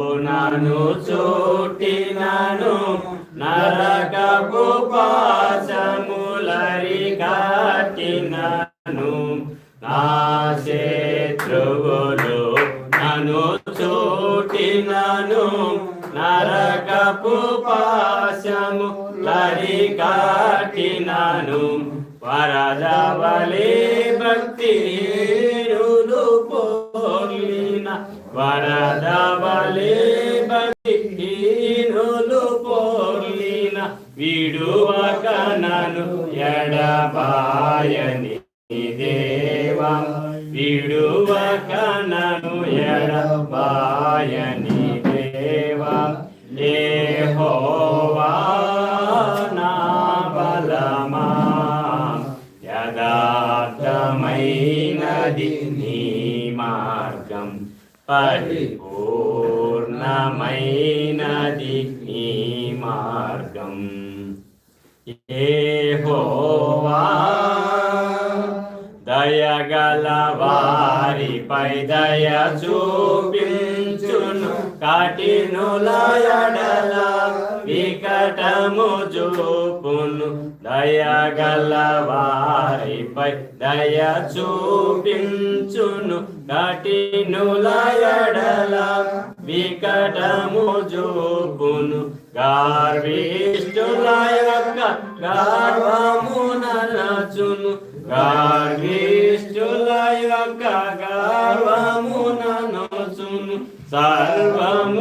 నను చోటినను నరకపు పాశములరి కట్టినను నా శత్రువులు నను చోటినను నరకపు పాశములరి కాటినను. వరదవలి భక్తి రులు పో వరద వరదవలే భక్తిహీనులు పోలిన విడువక నను ఎడబాయని దేవా. విడువక నను ఎడబాయని దేవా. లేహోవా నా బలమా. యదార్థమైనది నీ మార్గం. పరిపూర్ణమైనది నీ మార్గం. యెహోవా దయగల వారిపై దయ చూపించును కఠినుల ఎడల వికటము చూపును దయగల వారిపై దయ చూపించును కఠినుల ఎడల వికటము చూపును గార్విష్ఠుల యొక్క గర్వము నలచును గార్విష్ఠుల యొక్క గర్వము నలచును సర్వము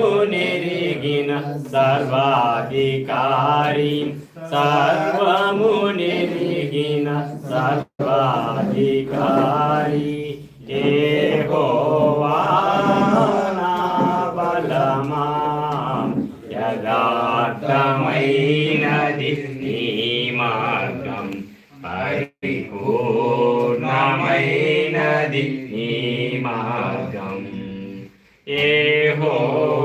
సర్వాధికారి సర్వము నెరిగిన సర్వాధికారి యెహోవా నా బలమా యథార్థమైనది నీ మార్గం పరిపూర్ణమైనది నీ మార్గం ఏహోవా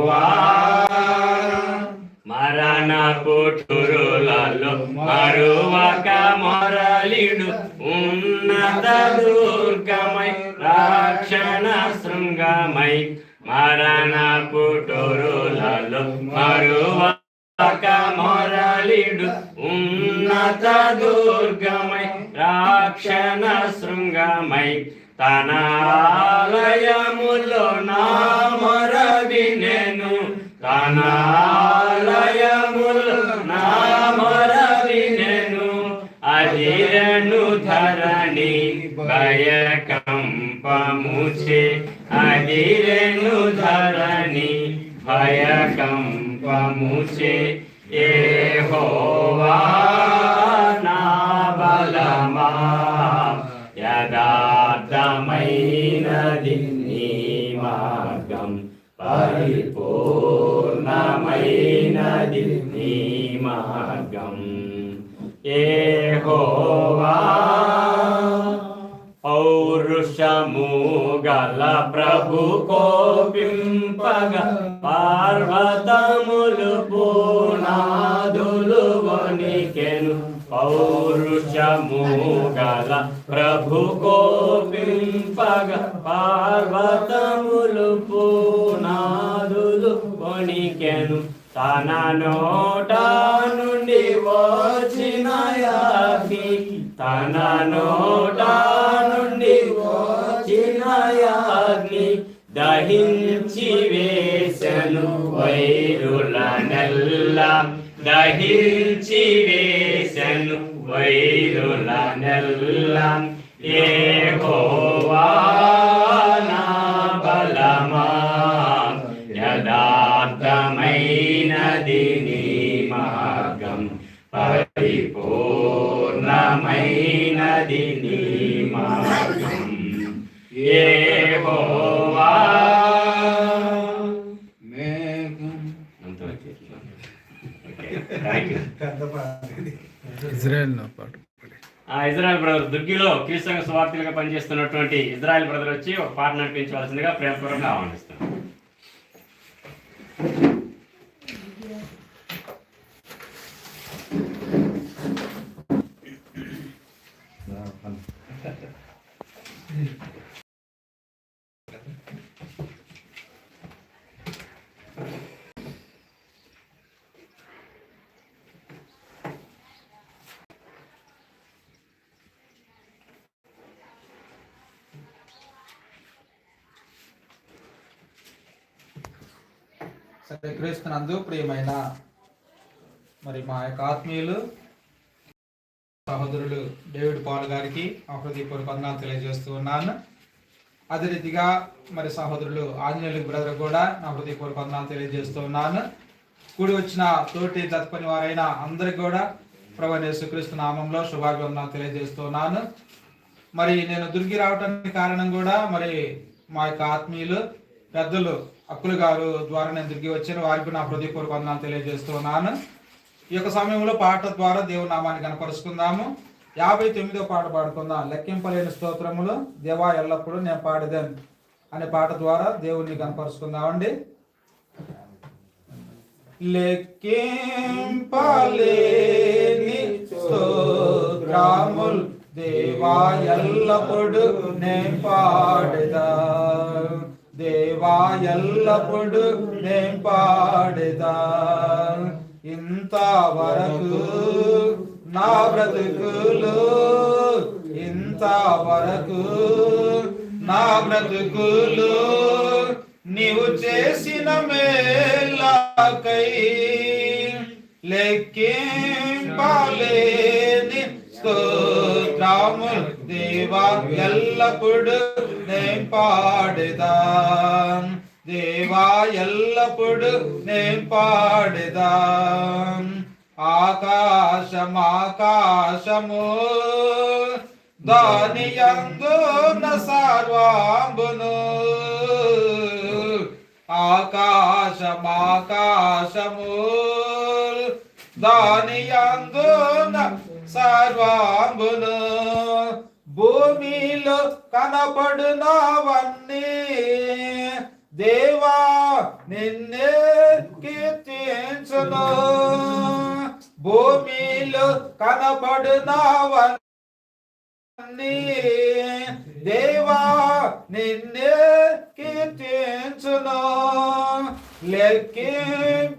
మరువక ఉన్నత దుర్గమై రాక్షణ శృంగమై మరణ పుట్టురులలో మరువక మొరలిడు ఉన్నత దుర్గమై రాక్షణ శృంగమై తన ఆలయములో నా మరవి నేను తన ఆలయ నా మొరవి నేను అదిరను ధరణి భయకంపముచే. అదిరను ధరణి భయకంపముచే. ఏ హోవా నా బలమా యథార్థమైనది నీ మార్గం పరిపో గల ప్రభు కోపింపగ పార్వతములు పూనాదులు వణికెను పౌరుషము గల ప్రభు కోపింపగ పార్వతములు పూనాదులు వణికెను తన నోట నుండి వచ్చిన తన నో దహించి వేసను వైరుల నెల్లం. ఏ ఇజ్రాయెల్ పాటు. ఆ ఇజ్రాయెల్ బ్రదర్ దుర్గిలో కీర్సంగ స్వార్థులుగా పనిచేస్తున్నటువంటి ఇజ్రాయెల్ బ్రదర్ వచ్చి ఒక పాట నడిపించవలసిందిగా ప్రేమపూర్వకంగా ఆహ్వానిస్తాను క్రీస్తునందు ప్రియమైన మరి మా యొక్క ఆత్మీయులు సహోదరులు డేవిడ్ పాల్ గారికి హృదయపూర్వక వందనాలు తెలియజేస్తూ ఉన్నాను. అదే రీతిగా మరి సహోదరులు ఆంజనేయులు బ్రదర్ కూడా నా హృదయపూర్వక వందనాలు తెలియజేస్తూ ఉన్నాను. కూడి వచ్చిన తోటి తత్పని వారైన అందరికి కూడా ప్రభు యేసుక్రీస్తు నామంలో శుభాభివందనాలు తెలియజేస్తున్నాను మరి నేను దుర్గి రావటానికి కారణం కూడా మరి మా యొక్క ఆత్మీయులు పెద్దలు అక్కులు గారు ద్వారా నేను తిరిగి వచ్చాను వారికి నా హృదయపూర్వక వందనాలు తెలియజేస్తున్నాను. ఈ యొక్క సమయంలో పాట ద్వారా దేవుని నామాన్ని కనపరుచుకుందాము. యాభై తొమ్మిదో పాట పాడుకుందాం. లెక్కింపలేని స్తోత్రములు దేవా ఎల్లప్పుడూ నేను పాడదాను అనే పాట ద్వారా దేవుణ్ణి కనపరుచుకుందామండి. లెక్కింపలేని స్తోత్రములు దేవా ఎల్లప్పుడు నేను పాడదా దేవా ఎల్లప్పుడు నే పాడేదా. ఇంతవరకు నా బ్రతుకులు ఇంతవరకు నా బ్రతుకులు నీవు చేసిన మేలాకై లెక్కింపలేని స్తోత్రము దేవా ఎల్లప్పుడు నేను పాడేదా దేవా ఎల్లప్పుడు నేను పాడేదా ఆకాశం ఆకాశము దాని యందున సర్వాంబును ఆకాశం ఆకాశము దాని యందున సర్వాంబును భూమిలో కనపడునవన్నీ దేవా నిన్నే కీర్తించును. భూమిలో కనపడునవన్నీ దేవా నిన్నే కీర్తించును.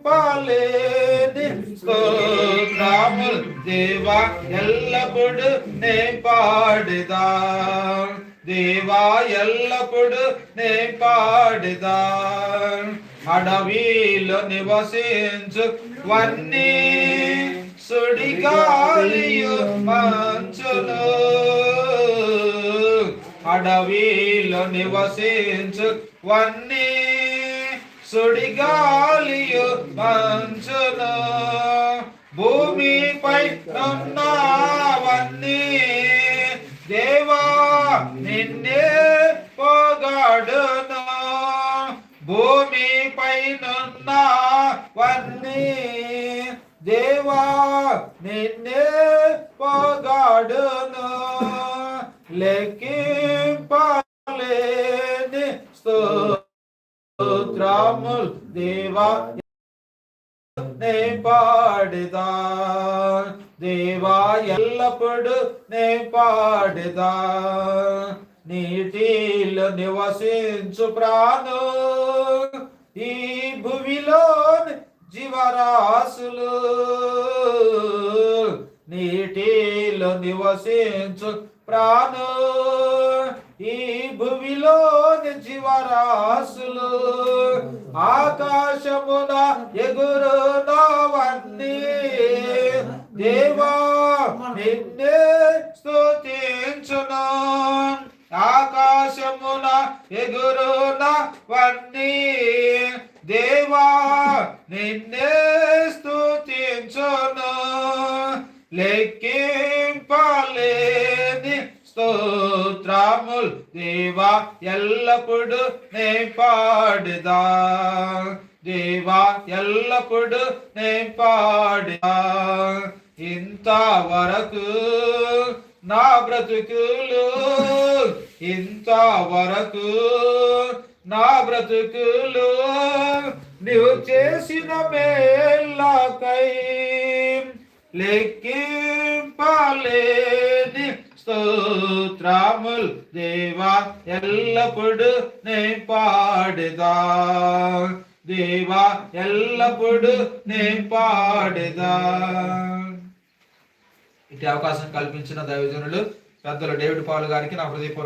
లెక్కింపలేని స్తోత్రములు దేవా ఎల్లప్పుడు నే పాడుదా దేవా ఎల్లప్పుడు నే పాడుదా అడవిలో నివసించు వన్నీ సుడిగాలియు మంచును అడవిలో నివసించు వన్నీ సుడిగాలియు మంచును భూమిపై ఉన్నవన్నీ దేవా నిన్నే పొగడును. భూమిపై నున్నవన్నీ. దేవా నిన్నే స్తోత్రములు దేవా నే పాడిదా దేవా ఎల్లప్పుడు నే పాడిదా నీటిలో నివసించు ప్రాణు. ఈ భూమిలో జీవరాశులు. నీటిలో నివసించు ప్రాణు. ఈ భూమిలోని జీవరాశులు. ఆకాశమున ఎగురునవన్నీ దేవా నిన్నే స్తుతించును. ఆకాశమున ఎగురునవన్నీ దేవా నిన్నే స్తోత్రముల్ దేవా ఎల్లప్పుడు నే పాడుదా. దేవా ఎల్లప్పుడు నే పాడుదా. ఇంతవరకు నా బ్రతుకులు ఇంతవరకు నా బ్రతుకులు నీవు చేసిన మేళ్ళకై లెక్కింపలే రాముల్ దేవా ఎల్లప్పుడు నే పాడేదా. దేవా ఎల్లప్పుడు నే పాడేదా. ఇటు అవకాశం కల్పించిన దైవజనులు పెద్దలు డేవిడ్ పాల్ గారికి నా హృదయపూర్వక